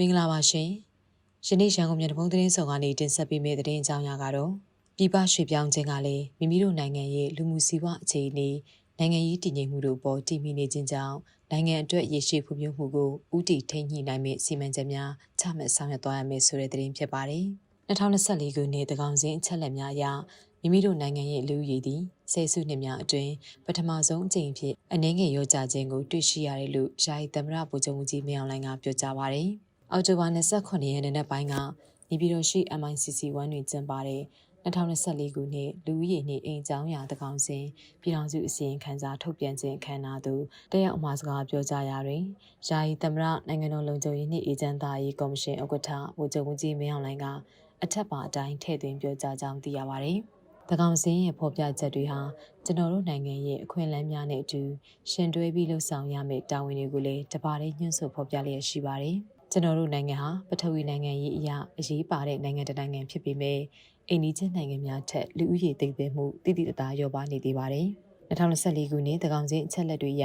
မင်္ဂလာပါရှင်။ယနေ့ရန်ကုန်မြို့တပုံသတင်းဆောင်ကနေတင်ဆက်ပေးမယ့်သတင်းအကြောင်းအရာကတော့ပြည်ပရွှေ့ပြောင်းခြင်းကလည်းမိမိတို့နိုင်ငံရဲ့လူမှုစီးပွားအခြေအနေနိုင်ငံရေးတည်ငြိမ်မှုတို့ပေါ်တည်မြဲနေခြင်းကြောင့်နိုင်ငံအတွက်ရည်ရှိဖွံ့ဖြိုးမှုကိုဥတီထိန်းညှိနိုင်မယ့်စီမံချက်များချမှတ်ဆောင်ရွက်သွားရမယ်ဆိုတဲ့သတင်းဖြစ်ပါတယ်။2024ခုနှစ်တကောင်စဉ်အချက်လက်များအရမိမိတို့နိုင်ငံရဲ့လူဦးရေသည်ဆယ်စုနှစ်များအတွင်းပထမဆုံးအကြိမ်ဖြစ်အနှင်းငယ်ရောကြခြင်းကိုတွေ့ရှိရတယ်လို့ယာယီသမ္မတဗိုလ်ချုပ်မှုကြီးမင်းအောင်လှိုင်ကပြောကြားပါတယ်။ အောက်တိုဘာ29ရက်နေ့နက်ပိုင်းကနေပြည်တော်ရှိ MICC 1 တွင်ကျင်းပတဲ့2024ခုနှစ်လူဦးရေနှင့်အိမ်ကျောင်းရာတကောင်စဉ်ပြည်ထောင်စုအစည်းအဝေးခန်းစားထုတ်ပြန်ခြင်းအခမ်းအနားသို့တက်ရောက်အမှာစကားပြောကြားရာတွင်ယာယီသမ္မတနိုင်ငံတော်လုံခြုံရေးနှင့်အေဂျင့်သားရေးကော်မရှင်ဥက္ကဋ္ဌဗိုလ်ချုပ်မှုကြီးမင်းအောင်လှိုင်ကအထက်ပါအတိုင်းထည့်သွင်းပြောကြားကြောင်းသိရပါသည်။တကောင်စင်းရဲ့ဖော်ပြချက်တွေဟာကျွန်တော်တို့နိုင်ငံရဲ့အခွင့်အလမ်းများနဲ့အတူရှင်တွဲပြီးလှုပ်ဆောင်ရမယ့်တာဝန်တွေကိုလည်းတပါးတည်းညှို့ဆိုဖော်ပြလျက်ရှိပါတယ်။ ကျွန်တော်တို့နိုင်ငံဟာပထဝီနိုင်ငံရေးအရာအရေးပါတဲ့နိုင်ငံတစ်နိုင်ငံဖြစ်ပေမဲ့အိန္ဒိချင်းနိုင်ငံများထက်လူဦးရေသိပ်သိမှုတိတိတသားလျော့ပါနေသေးပါတယ်။2024ခုနှစ်တကောင်စင်းအချက်လက်တွေအရ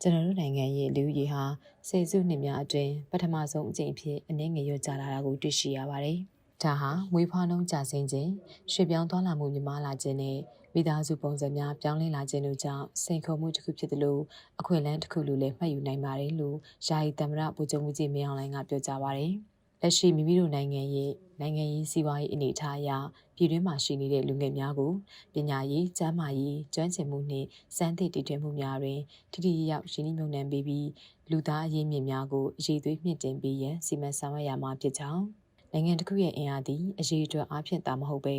ကျွန်တော်တို့နိုင်ငံရဲ့လူဦးရေဟာဆယ်စုနှစ်များအတွင်းပထမဆုံးအကြိမ်ဖြစ်အနည်းငယ်လျော့ကျလာတာကိုတွေ့ရှိရပါတယ်။ ဒါဟာမွေးဖွားနှုန်းကျဆင်းခြင်း၊ရွှေ့ပြောင်းသွားလာမှုမြင့်မားလာခြင်းနဲ့မိသားစုပုံစံများပြောင်းလဲလာခြင်းတို့ကြောင့်စိန်ခေါ်မှုတစ်ခုဖြစ်သလိုအခွင့်အလမ်းတစ်ခုလိုလည်းမှတ်ယူနိုင်ပါတယ်လို့ယာယီသမ္မတဗိုလ်ချုပ်မှုကြီးမင်းအောင်လှိုင်ကပြောကြားပါတယ်။လက်ရှိမိမိတို့နိုင်ငံရဲ့နိုင်ငံရေးစီးပွားရေးအနေအထားအရပြည်တွင်းမှာရှိနေတဲ့လူငယ်များကိုပညာရေး၊ကျန်းမာရေး၊ကျွမ်းကျင်မှုနှင့်စံသည့်တည်ထွင်မှုများတွင်ထိထိရောက်ရင်းနှီးမြှုပ်နှံပေးပြီးလူသားအရင်းမြစ်များကိုအရေးသွေးမြင့်တင်ပေးရန်စီမံဆောင်ရွက်ရမှာဖြစ်ကြောင်း နိုင်ငံတစ်ခုရဲ့အင်အားသည်အရေးအတွက်အားဖြင့်သာမဟုတ်ပဲ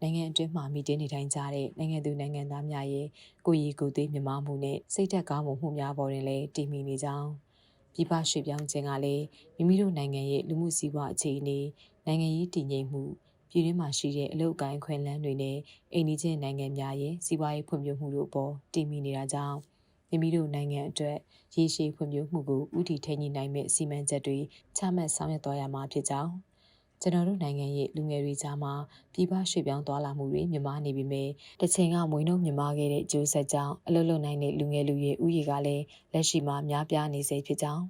နိုင်ငံအတွင်းမှာမိတင်းနေထိုင်ကြတဲ့နိုင်ငံသူနိုင်ငံသားများရဲ့ကိုယ်ရည်ကိုယ်သေးမြမမှုနဲ့စိတ်သက်ကောင်းမှုမှုများပေါ်တွင်လည်းတည်မီနေကြောင်းပြည်ပရွှေ့ပြောင်းခြင်းကလည်းမိမိတို့နိုင်ငံရဲ့လူမှုစီးပွားအခြေအနေနိုင်ငံရေးတည်ငြိမ်မှုပြည်တွင်းမှာရှိတဲ့အလုပ်အကိုင်းခွင့်လန်းတွေနဲ့အိန္ဒိချင်းနိုင်ငံများရဲ့စီးပွားရေးဖွံ့ဖြိုးမှုတို့အပေါ်တည်မီနေတာကြောင့်မိမိတို့နိုင်ငံအတွက်ရေရှည်ဖွံ့ဖြိုးမှုကိုဥတီထိန်းနိုင်မဲ့စီမံချက်တွေချမှတ်ဆောင်ရွက်သွားရမှာဖြစ်ကြောင်း ကျွန်တော်တို့နိုင်ငံရဲ့လူငယ်တွေကြားမှာပြည်ပရွှေ့ပြောင်းသွားလာမှုတွေမြင့်မားနေပြီမဲ့တစ်ချိန်ကမွေးနှုန်းမြင့်မားခဲ့တဲ့ကျိုးဆက်ကြောင့်အလုပ်လုပ်နိုင်တဲ့လူငယ်လူရွယ်ဥယေကလည်းလက်ရှိမှာများပြားနေစေဖြစ်ကြောင်း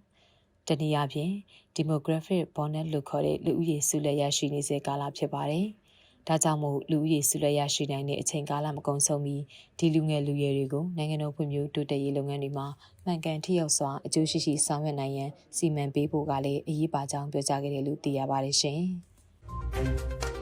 တနည်းအားဖြင့် demographic bonnet လို့ခေါ်တဲ့လူဦးရေစုလက်ရရှိနေစေကာလဖြစ်ပါတယ်။ ဒါကြောင့်မို့လူဦးရေစုလက်ရရှိနိုင်တဲ့အချိန်ကာလမကုန်ဆုံးမီဒီလူငယ်လူရွယ်တွေကိုနိုင်ငံတော်ဖွံ့ဖြိုးတိုးတက်ရေးလုပ်ငန်းတွေမှာမှန်ကန်ထိရောက်စွာအကျိုးရှိရှိဆောင်ရွက်နိုင်ရန်စီမံပေးဖို့ကလည်းအရေးပါကြောင်းပြောကြားခဲ့တယ်လို့သိရပါတယ်ရှင်။